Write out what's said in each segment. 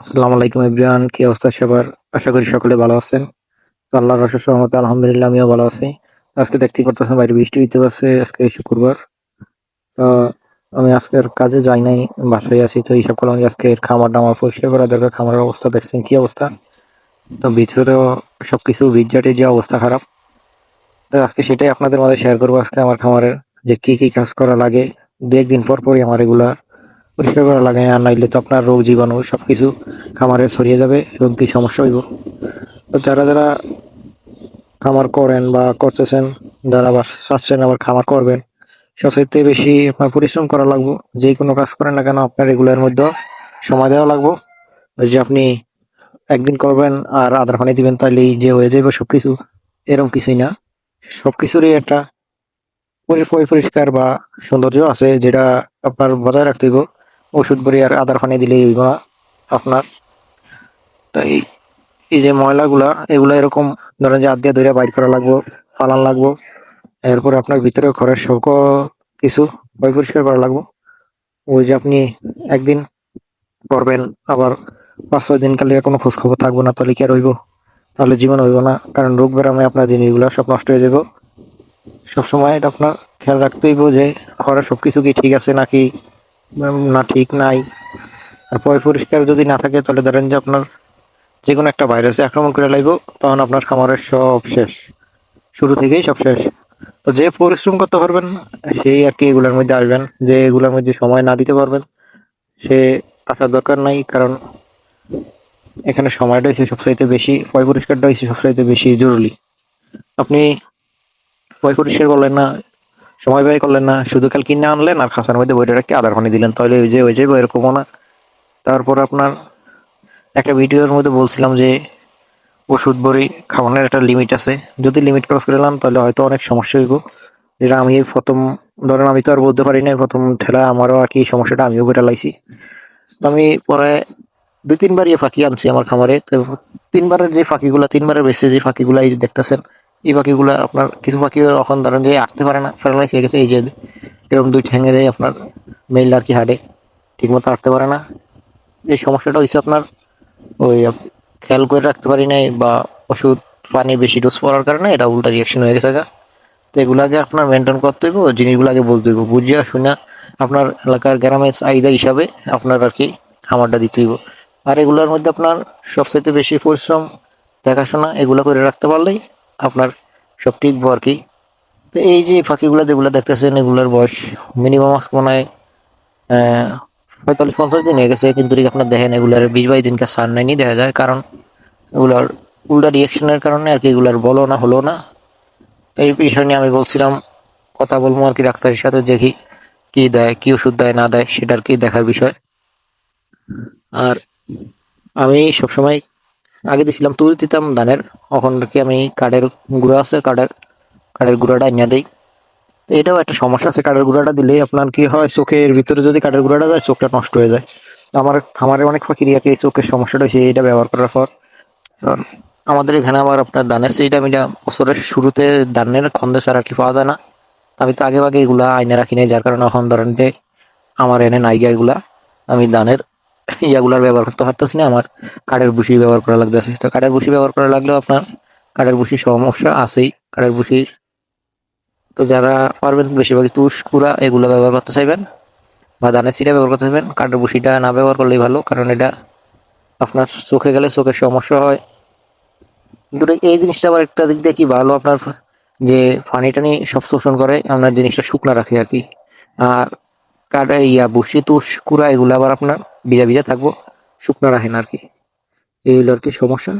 আসসালামু আলাইকুম, এভরিওয়ান। কি অবস্থা সবার? আশা করি সকলে ভালো আছেন। তো আল্লাহর রসের সহমতে আলহামদুলিল্লাহ, আমিও ভালো আছি। আজকে দেখতে পারতেছেন বাইরে বৃষ্টি হইতে পারছে আজকে শুক্রবার। তো আমি আজকের কাজে যাই নাই, বাসায় আছি। তো এইসব করলাম আজকে খামারটা আমার পরিষ্কার করা, দরকার খামারের অবস্থা দেখছেন, কি অবস্থা? তো ভিতরেও সবকিছু ভিজাটির যে অবস্থা খারাপ। তো আজকে সেটাই আপনাদের মাঝে শেয়ার করব আজকে আমার খামারের, যে কি কি কাজ করা লাগে। দু একদিন পর পরই আমার এগুলা পরিষ্কার করা লাগে, আর নাইলে তো আপনার রোগ জীবাণু সবকিছু খামারে ছড়িয়ে যাবে এবং কি সমস্যা হইব। তো যারা যারা খামার করেন বা করতেছেন, যারা আবার চাচ্ছেন আবার খামার করবেন, সবচাইতে বেশি আপনার পরিশ্রম করা লাগবে। যে কোনো কাজ করেন না কেন, আপনার রেগুলার মধ্যে সময় দেওয়া লাগবো। যে আপনি একদিন করবেন আর আধার পানি দিবেন তাহলেই যে হয়ে যাবে সবকিছু। এরকম কিছুই না। সব কিছুরই একটা পরি- পরি- পরিষ্কার বা সৌন্দর্য আছে যেটা আপনার বজায় রাখতে হইব। ওষুধ বড়ি আর আদার পানি হইব না আপনার। তাই এই যে ময়লাগুলা, এগুলা এরকম ধরেন যে হাত দিয়ে ধরে বাইর করা লাগবো, ফালান লাগবো, এরপর আপনার ভিতরে ঘরের শোক কিছু পয় পরিষ্কার করা লাগবো। ওই যে আপনি একদিন করবেন, আবার পাঁচ ছয় দিন কালে কোনো খোঁজ খবর থাকব না, তাহলে কি আর হইব? তাহলে জীবন হইব না, কারণ রোগ বেরামে আপনার জিনিসগুলো সব নষ্ট হয়ে যাব সবসময় এটা আপনার খেয়াল রাখতে হইব যে ঘরের সবকিছু কি ঠিক আছে নাকি না ঠিক নাই। আর পয় পরিষ্কার যদি না থাকে, তাহলে ধরেন যে আপনার যে কোনো একটা ভাইরাসে আক্রমণ করে লাইব, তখন আপনার খামারের সব শেষ। শুরু থেকেই সব শেষ। তো যে পরিশ্রম করতে পারবেন, সেই আর কি এগুলোর মধ্যে আসবেন। যে এগুলোর মধ্যে সময় না দিতে পারবেন, সে আসার দরকার নাই, কারণ এখানে সময়টা হচ্ছে সবচাইতে বেশি, পয় পরিষ্কারটা হচ্ছে সবচাইতে বেশি জরুরি। আপনি পয় পরিষ্কার করলেন না সময় ব্যয় করলেন না, শুধু কাল কিনে আনলেন আর খাঁচার মধ্যে বইটা রেখে আধার পানি দিলেন। তাহলে ওই যে ওই যে এরকমও না তারপর আপনার একটা ভিডিওর মধ্যে বলছিলাম যে, ওষুধ বড়ি খাওয়ানোর একটা লিমিট আছে। যদি লিমিট ক্রস করে নিলাম তাহলে হয়তো অনেক সমস্যা হইব। যেটা আমি প্রথম, ধরেন আমি তো আর বলতে পারি না প্রথম ঠেলা আমারও আর কি সমস্যাটা আমিও বেটা লাইছি। আমি পরে দুই তিনবার ইয়ে ফাঁকি আনছি আমার খামারে। তো তিনবারের যে ফাঁকিগুলা, তিনবারের বেশি যে ফাঁকিগুলা এই দেখতেছেন এই পাখিগুলো আপনার কিছু পাখি এখন ধরেন যে আসতে পারে না প্যারালাইজ হয়ে গেছে, এই যে এরকম দুই ঠ্যাঙে যায় আপনার মেল আর কি হাডে ঠিক মতো আসতে পারে না এই সমস্যাটা হয়েছে আপনার ওই খেয়াল করে রাখতে পারি নাই বা ওষুধ পানি বেশি ডোজ পড়ার কারণে এটা উল্টা রিয়াকশন হয়ে গেছে। তো এগুলাকে আপনার মেনটেন করতে হইব, জিনিসগুলাকে বলতে হইব, বুঝিয়া শুনে আপনার এলাকার গ্রামের চাহিদা হিসাবে আপনার আর কি খামারটা দিতে হইব আর এগুলোর মধ্যে আপনার সবচেয়ে বেশি পরিশ্রম, দেখাশোনা, এগুলো করে রাখতে পারলেই আপনার সব টিকবো আর কি? তো এই যে পাখিগুলো যেগুলো দেখতেছেন, এগুলোর বয়স মিনিমাম মনে হয় পঁয়তাল্লিশ, পঞ্চাশ দিন হয়ে গেছে, কিন্তু আপনার দেখেন এগুলার বিশ বাইশ দিনকার সার নাইনি দেখা যায়, কারণ এগুলার উল্টা রিয়াকশনের কারণে আর কি এগুলার বলো না, হলো না। এই বিষয় নিয়ে আমি বলছিলাম, কথা বলব আর কি ডাক্তারের সাথে, দেখি কি দেয়, কি ওষুধ দেয়, না দেয় সেটা আর কি দেখার বিষয়। আর আমি সবসময় আগে দিছিলাম তুল দিতাম ধানের। আর কি আমি কাঠের গুঁড়া আছে, কাঠের কাঠের গুঁড়াটা এনে দিই। এটাও একটা সমস্যা আছে, কাঠের গুঁড়াটা দিলে আপনার কি হয় চোখের ভিতরে যদি কাঠের গুঁড়াটা যায়, চোখটা নষ্ট হয়ে যায়। আমার খামারে অনেক ফাঁকির আর কি চোখের সমস্যাটা হয়েছে এটা ব্যবহার করার পর। আমাদের এখানে আবার আপনার ধানের সেইটা আমি বছরের শুরুতে ধানের খন্দেসার আর কি পাওয়া যায় না, আমি তো আগে আগে এগুলা আইনে রাখি নাই, যার কারণে এখন ধরেন যে আমার এনে নাইগা এগুলা, আমি ধানের ইয়াগুলার ব্যবহার করতে পারতেছি না। আমার কাঠের বুসি ব্যবহার করা লাগতেছে। তো কাঠের বুসি ব্যবহার করা লাগলেও আপনার কাঠের বুসির সমস্যা আছেই। কাঠের বুসির তো যারা পারবেন বেশিরভাগ তুষ, কুড়া এগুলো ব্যবহার করতে চাইবেন বা ধানের সিটা ব্যবহার করতে চাইবেন। কাঠের বুসিটা না ব্যবহার করলেই ভালো, কারণ এটা আপনার চোখে গেলে চোখের সমস্যা হয়। কিন্তু এই জিনিসটা আবার একটা দিক দিয়ে কি ভালো আপনার যে পানি টানি সব শোষণ করে, আপনার জিনিসটা শুকনা রাখে আর কি। আর কাঠে ইয়া বুসি তুষ কুড়া, এগুলো আবার আপনার ভিজা ভিজা থাকব, শুকনো রাখে না আর কি। এই হলো আর কি সমস্যা।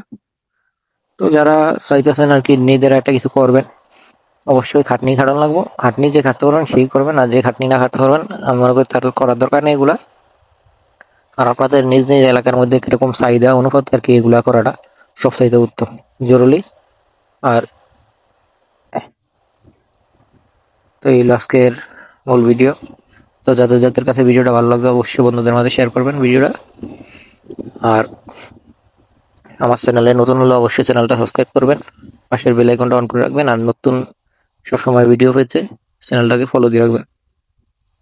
তো যারা চাইতেছেন আর কি, নিজেরা একটা কিছু করবেন। অবশ্যই খাটনি, খাটানো লাগবো। খাটনি যে খাটতে পারবেন, সেই করবেন। আর যে খাটনি না খাটতে পারবেন, আমি করি তার করার দরকার নেই এগুলা। আর আপনাদের নিজ নিজ এলাকার মধ্যে কীরকম চাহিদা, অনুপাত আর কি এগুলা করাটা সব চাইতে উত্তম, জরুরি। আর তো এই আজকের মূল ভিডিও। তো যাদের যাদের কাছে ভিডিওটা ভালো লাগবে অবশ্যই বন্ধুদের মাঝে শেয়ার করবেন ভিডিওটা। আর আমার চ্যানেলে নতুন হলে অবশ্যই চ্যানেলটা সাবস্ক্রাইব করবেন। পাশের বেল আইকনটা অন করে রাখবেন। আর নতুন সবসময় ভিডিও পেতে চ্যানেলটাকে ফলো দিয়ে রাখবেন।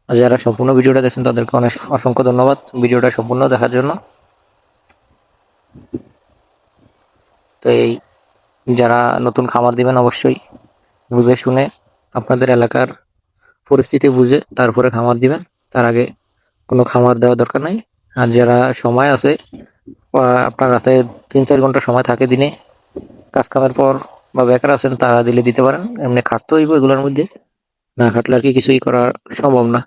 আর যারা সম্পূর্ণ ভিডিওটা দেখছেন, তাদেরকে অনেক অসংখ্য ধন্যবাদ। ভিডিওটা সম্পূর্ণ দেখার জন্য। তো এই যারা নতুন খামার দিবেন, অবশ্যই বুঝে শুনে আপনাদের এলাকার পরিস্থিতি বুঝে তারপরে খামার দিবেন। তার আগে কোনো খামার দেওয়া দরকার নাই। আর যারা সময় আছে আপনার রাতে তিন চার ঘণ্টা সময় থাকে দিনে, কাজ কামের পর বা বেকার আছেন, তারা দিলে দিতে পারেন। এমনি খাটতে হইব এগুলোর মধ্যে। না খাটলে আর কি কিছুই করা সম্ভব না।